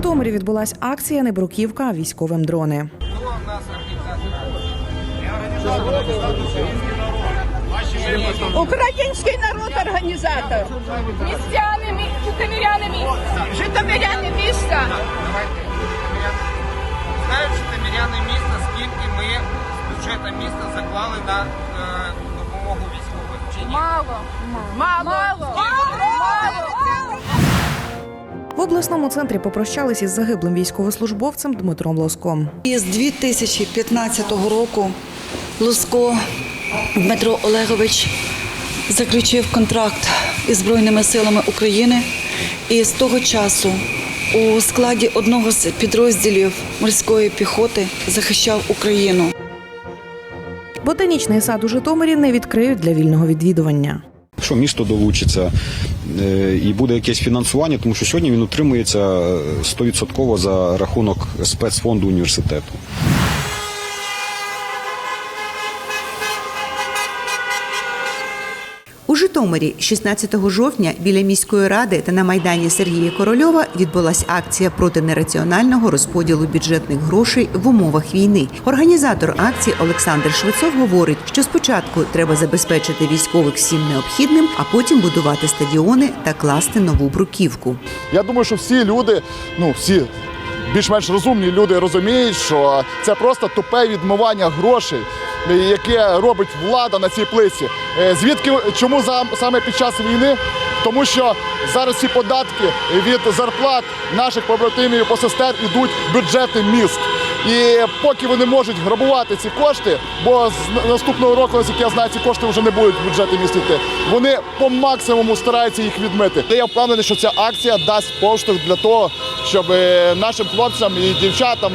Житомирі відбулась акція «Не бруківка, а військовим дрони. Український народ організатор. Містяни, мі- житомиряни міста. Житомиряни міста. Знають житомиряни міста, скільки ми з бюджету міста заклали на е, допомогу військовим чи ні? Мало. Мало. Мало. В обласному центрі попрощались із загиблим військовослужбовцем Дмитром Лоском. Із 2015 року Луско Дмитро Олегович заключив контракт із Збройними силами України і з того часу у складі одного з підрозділів морської піхоти захищав Україну. Ботанічний сад у Житомирі не відкриють для вільного відвідування. Якщо місто долучиться е, і буде якесь фінансування, тому що сьогодні він утримується е, 100% за рахунок спецфонду університету. Житомирі 16 жовтня біля міської ради та на майдані Сергія Корольова відбулася акція проти нераціонального розподілу бюджетних грошей в умовах війни. Організатор акції Олександр Швецов говорить, що спочатку треба забезпечити військових всім необхідним, а потім будувати стадіони та класти нову бруківку. Я думаю, що всі люди, ну всі більш-менш розумні люди розуміють, що це просто тупе відмивання грошей, яке робить влада на цій плиці. Е, Звідки чому саме під час війни? Тому що зараз ці податки від зарплат наших побратимів і посестер ідуть бюджети міст. І поки вони можуть грабувати ці кошти, бо з наступного року, наскільки я знаю, ці кошти вже не будуть в бюджети міст йти. Вони по максимуму стараються їх відмити. Я впевнений, що ця акція дасть поштовх для того, щоб е, нашим хлопцям і дівчатам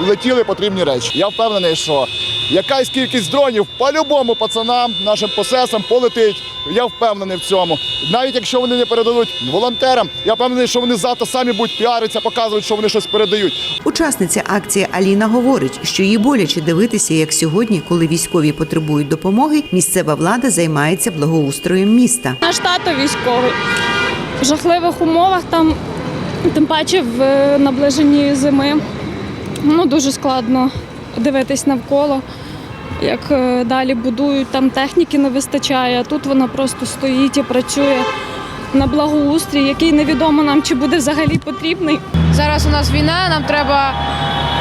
летіли потрібні речі. Я впевнений, що якась кількість дронів по-любому пацанам, нашим посесам полетить. Я впевнений в цьому. Навіть якщо вони не передадуть волонтерам, я впевнений, що вони завтра самі будуть піаритися, показують, що вони щось передають. Учасниця акції Аліна говорить, що їй боляче дивитися, як сьогодні, коли військові потребують допомоги, місцева влада займається благоустроєм міста. Наш тато військовий. В жахливих умовах там, тим паче в е, наближенні зими. Ну, дуже складно дивитись навколо, як е, далі будують, там техніки не вистачає, а тут вона просто стоїть і працює на благоустрій, який невідомо нам, чи буде взагалі потрібний. Зараз у нас війна, нам треба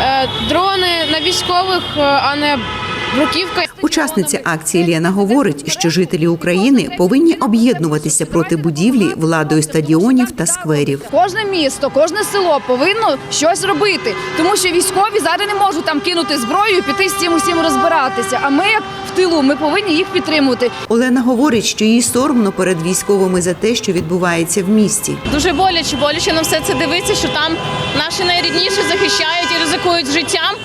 е, дрони на військових, е, а не бруківка. Учасниця акції Лєна говорить, що жителі України повинні об'єднуватися проти будівлі владою стадіонів та скверів. Кожне місто, кожне село повинно щось робити, тому що військові зараз не можуть там кинути зброю і піти з цим усім розбиратися. А ми, як в тилу, ми повинні їх підтримувати. Олена говорить, що їй соромно перед військовими за те, що відбувається в місті. Дуже боляче, боляче на все це дивитися, що там наші найрідніші захищають і ризикують життям,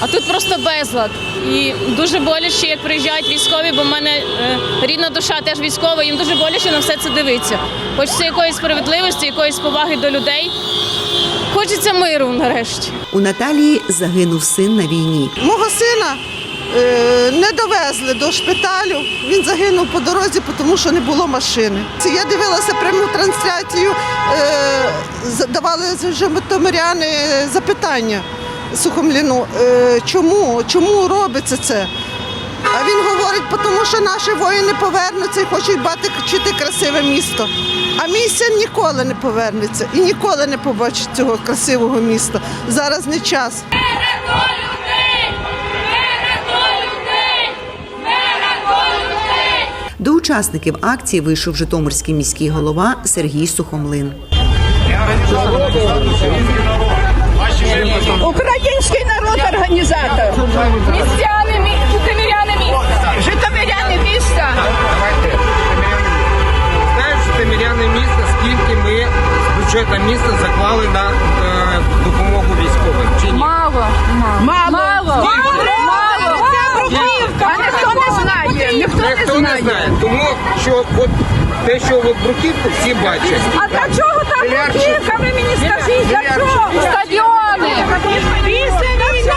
а тут просто безлад. І дуже боляче, як приїжджають військові, бо в мене е, рідна душа теж військова, їм дуже боляче на все це дивитися. Хочеться якоїсь справедливості, якоїсь поваги до людей. Хочеться миру нарешті. У Наталії загинув син на війні. Мого сина е, не довезли до шпиталю. Він загинув по дорозі, тому що не було машини. Я дивилася пряму трансляцію, е, задавали житомиряни запитання Сухомліну, е, чому, чому робиться це? А він говорить, тому що наші воїни повернуться і хочуть бачити красиве місто. А мій син ніколи не повернеться і ніколи не побачить цього красивого міста. Зараз не час. До учасників акції вийшов Житомирський міський голова Сергій Сухомлин. Український народ організатор. Містяни, мі- житомиряни міста. Житомиряни міста. Знають житомиряни міста, скільки ми з бюджету міста заклали на е, допомогу військовим чи ні? Мало. Мало. Мало. Мало. Це бруківка. А ніхто не знає. Ніхто не Ніхто не знає, тому що от те, що от бруківку всі бачать. А для чого там бруківка? Ви мені скажіть, для чого? Стадіони. Після війни.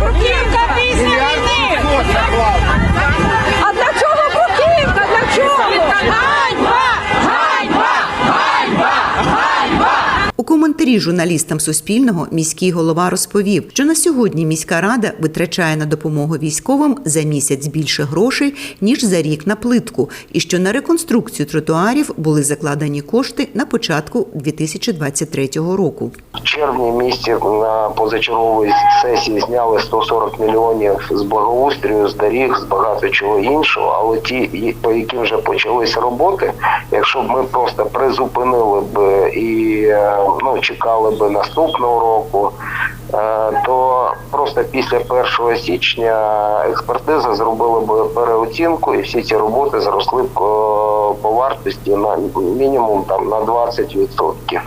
Бруківка після війни. А для чого бруківка? Для чого? Ганьба! Ганьба! Ганьба! Ганьба! У коментарі журналістам Суспільного міський голова розповів, що на сьогодні міська рада витрачає на допомогу військовим за місяць більше грошей ніж за рік на плитку, і що на реконструкцію тротуарів були закладені кошти на початку 2023 року. В червні місті на позачерговій сесії зняли 140 мільйонів з благоустрою, з доріг, з багато чого іншого. Але ті, по яким вже почались роботи, якщо б ми просто призупинили б і е, ну, чекали б наступного року, е, то просто після 1 січня експертиза зробила б переоцінку, і всі ці роботи зросли б е, по вартості на мінімум там на 20%.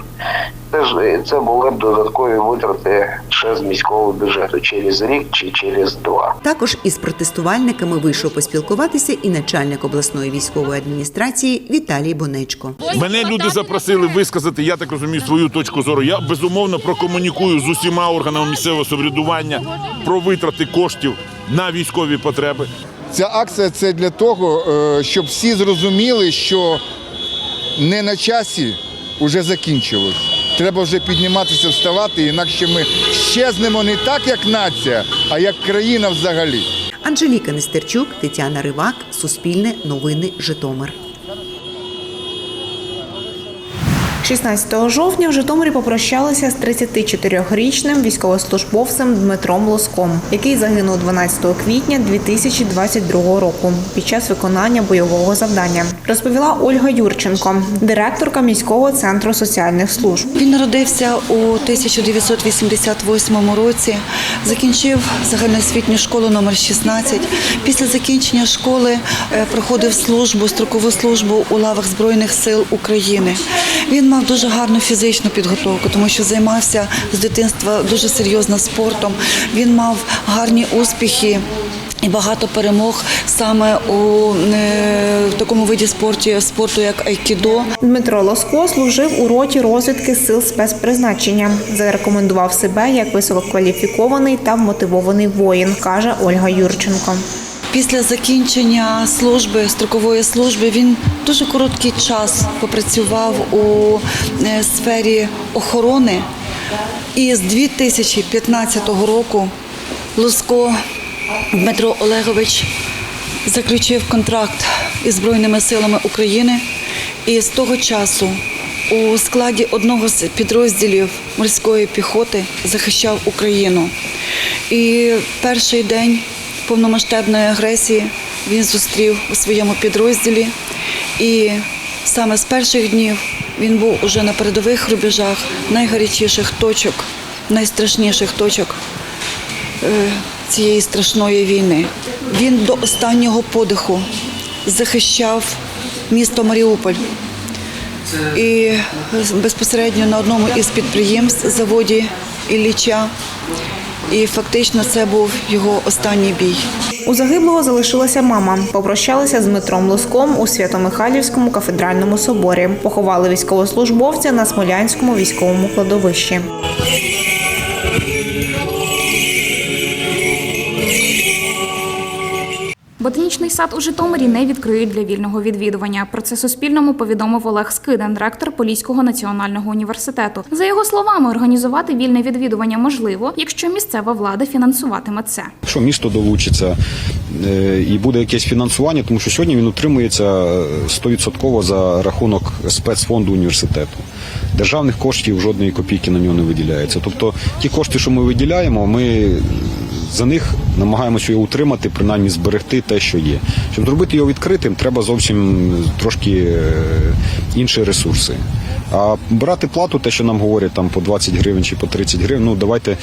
Це ж це були б додаткові витрати ще з міського бюджету через рік чи через два. Також із протестувальниками вийшов поспілкуватися і начальник обласної військової адміністрації Віталій Бонечко. Мене люди запросили висказати, я так розумію, свою точку зору. Я безумовно прокомунікую з усіма органами місцевого самоврядування про витрати коштів на військові потреби. Ця акція це для того, е, щоб всі зрозуміли, що не на часі вже закінчилось. Треба вже підніматися, вставати, інакше ми щезнемо не так, як нація, а як країна взагалі. Анжеліка Нестерчук, Тетяна Ривак, Суспільне новини Житомир. 16 жовтня в Житомирі попрощалися з 34-річним військовослужбовцем Дмитром Лоском, який загинув 12 квітня 2022 року під час виконання бойового завдання. Розповіла Ольга Юрченко, директорка міського центру соціальних служб. Він народився у 1988 році, закінчив загальноосвітню школу номер 16. Після закінчення школи е, проходив службу, строкову службу у лавах Збройних сил України. Він мав дуже гарну фізичну підготовку, тому що займався з дитинства дуже серйозно спортом. Він мав гарні успіхи. І багато перемог саме у е, такому виді спорту, спорту, як айкідо. Дмитро Лоско служив у роті розвідки сил спецпризначення. Зарекомендував себе як висококваліфікований та вмотивований воїн, каже Ольга Юрченко. Після закінчення служби, строкової служби, він дуже короткий час попрацював у е, сфері охорони. І з 2015 року Луско Дмитро Олегович заключив контракт із Збройними силами України. І з того часу у складі одного з підрозділів морської піхоти захищав Україну. І перший день повномасштабної агресії він зустрів у своєму підрозділі. І саме з перших днів він був уже на передових рубежах найгарячіших точок, найстрашніших точок е, цієї страшної війни. Він до останнього подиху захищав місто Маріуполь. І безпосередньо на одному із підприємств заводі Ілліча. І фактично це був його останній бій. У загиблого залишилася мама. Попрощалися з Дмитром Лоском у Свято-Михайлівському кафедральному соборі. Поховали військовослужбовця на Смолянському військовому кладовищі. Ботанічний сад у Житомирі не відкриють для вільного відвідування. Про це Суспільному повідомив Олег Скиден, ректор Поліського національного університету. За його словами, організувати вільне відвідування можливо, якщо місцева влада фінансуватиме це. Якщо місто долучиться е, і буде якесь фінансування, тому що сьогодні він утримується е, 100% за рахунок спецфонду університету. Державних коштів жодної копійки на нього не виділяється. Тобто ті кошти, що ми виділяємо, ми за них намагаємося його утримати, принаймні зберегти те, що є. Щоб зробити його відкритим, треба зовсім трошки е, інші ресурси. А брати плату, те, що нам говорять там по 20 гривень чи по 30 гривень, ну давайте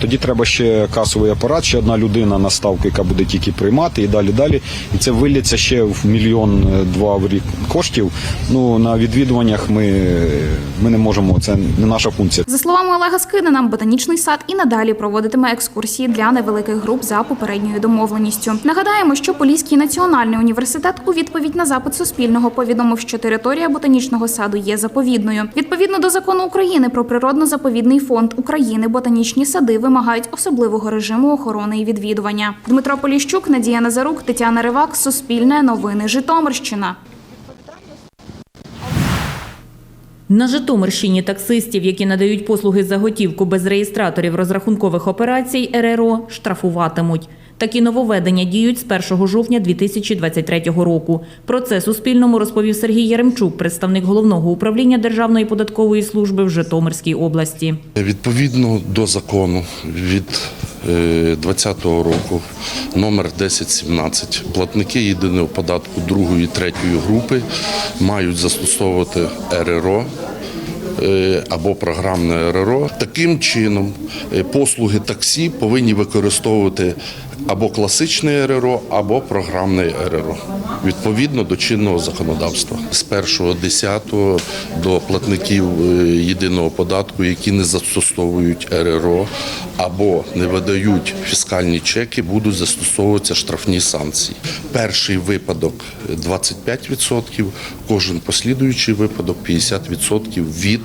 тоді треба ще касовий апарат, ще одна людина на ставку, яка буде тільки приймати, і далі далі. І це вилляться ще в мільйон е, два в рік коштів. Ну на відвідуваннях ми, ми не можемо. Це не наша функція. За словами Олега Скидена, ботанічний сад і надалі проводитиме екскурсії для невеликих груп за попередньою домовленістю. Нагадаємо, що Поліський національний університет у відповідь на запит Суспільного повідомив, що територія ботанічного саду є заповідною. Відповідно до закону України про природно-заповідний фонд України, ботанічні сади вимагають особливого режиму охорони і відвідування. Дмитро Поліщук, Надія Назарук, Тетяна Ривак, Суспільне новини Житомирщина. На Житомирщині таксистів, які надають послуги за готівку без реєстраторів розрахункових операцій РРО, штрафуватимуть. Такі нововведення діють з 1 жовтня 2023 року. Про це Суспільному розповів Сергій Яремчук, представник головного управління Державної податкової служби в Житомирській області. Відповідно до закону від 2020 року номер 1017 платники єдиного податку другої третьої групи мають застосовувати РРО е, або програмне РРО. Таким чином е, послуги таксі повинні використовувати або класичне РРО, або програмне РРО відповідно до чинного законодавства. З 1.10 до платників е, єдиного податку, які не застосовують РРО або не видають фіскальні чеки, будуть застосовуватися штрафні санкції. Перший випадок 25%, кожен послідуючий випадок 50% від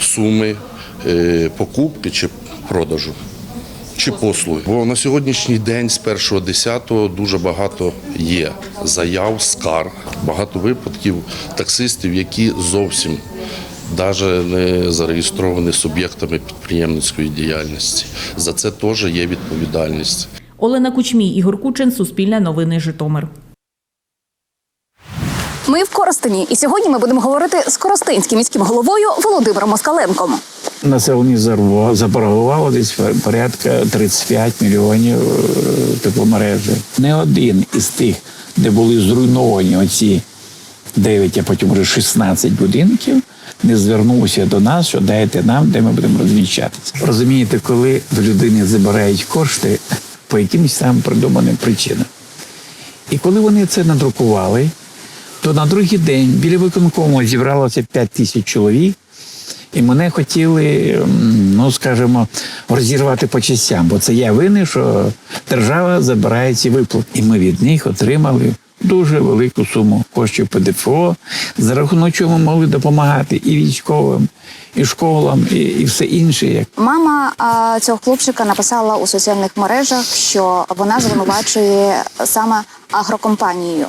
суми е, покупки чи продажу. Чи послуги, бо на сьогоднішній день з 1.10 дуже багато є заяв, скарг, багато випадків таксистів, які зовсім навіть не зареєстровані суб'єктами підприємницької діяльності. За це теж є відповідальність. Олена Кучмій, Ігор Кучин, Суспільне новини Житомир. Ми в Коростені, і сьогодні ми будемо говорити з коростенським міським головою Володимиром Москаленком. Населення зарво- заборгувало десь порядка 35 мільйонів е, тепломережі. Не один із тих, де були зруйновані оці 9, а потім вже 16 будинків, не звернувся до нас, що дайте нам, де ми будемо розміщатися. Розумієте, коли в людини забирають кошти по якимось там придуманим причинам. І коли вони це надрукували, то на другий день біля виконкому зібралося 5 тисяч чоловік, і мене хотіли, ну скажімо, розірвати по частям, бо це я винен, що держава забирає ці виплати. І ми від них отримали дуже велику суму коштів ПДФО, за рахунок чого ми могли допомагати і військовим, і школам, і, і все інше. Мама а, цього хлопчика написала у соціальних мережах, що вона звинувачує саме агрокомпанію.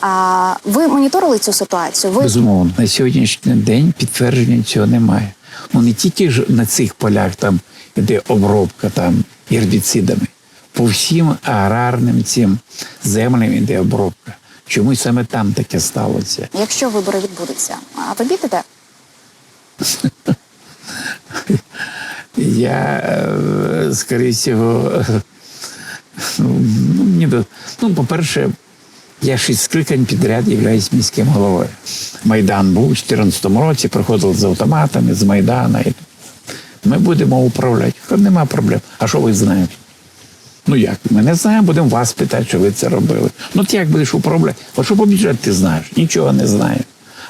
А ви моніторили цю ситуацію? Ви Безумовно, на сьогоднішній день підтвердження цього немає. Ну не тільки ж на цих полях там іде обробка там гербіцидами, по всім аграрним цим землям іде обробка. Чому саме там таке сталося? якщо вибори відбудуться, а ви підете? Я, е, скоріше всього, ну, мені до- ну, по-перше, я шість скликань підряд являюсь міським головою. Майдан був у 2014 році, приходили з автоматами, з Майдана. Ми будемо управляти. Нема проблем. А що ви знаєте? Ну як? Ми не знаємо, будемо вас питати, що ви це робили. Ну ти як будеш управляти? От що по бюджету ти знаєш? Нічого не знаю.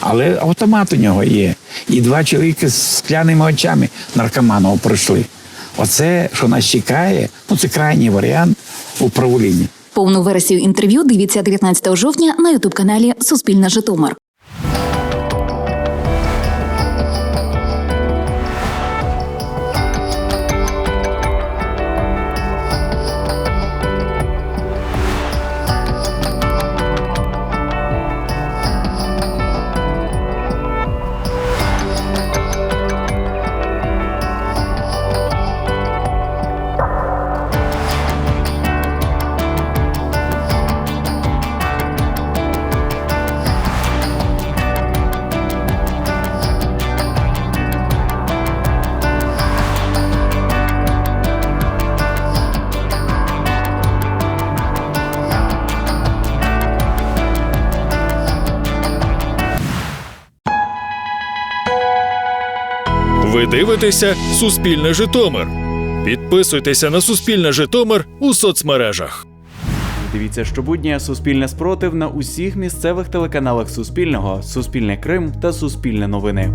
Але автомат у нього є. І два чоловіки з скляними очами наркоманого пройшли. Оце, що нас чекає, ну це крайній варіант управління. Повну версію інтерв'ю дивіться 19 жовтня на ютуб каналі Суспільне Житомир. Дивитеся Суспільне Житомир. Підписуйтеся на Суспільне Житомир у соцмережах. Дивіться щобудня Суспільне спротив на усіх місцевих телеканалах Суспільного, Суспільне Крим та Суспільне новини.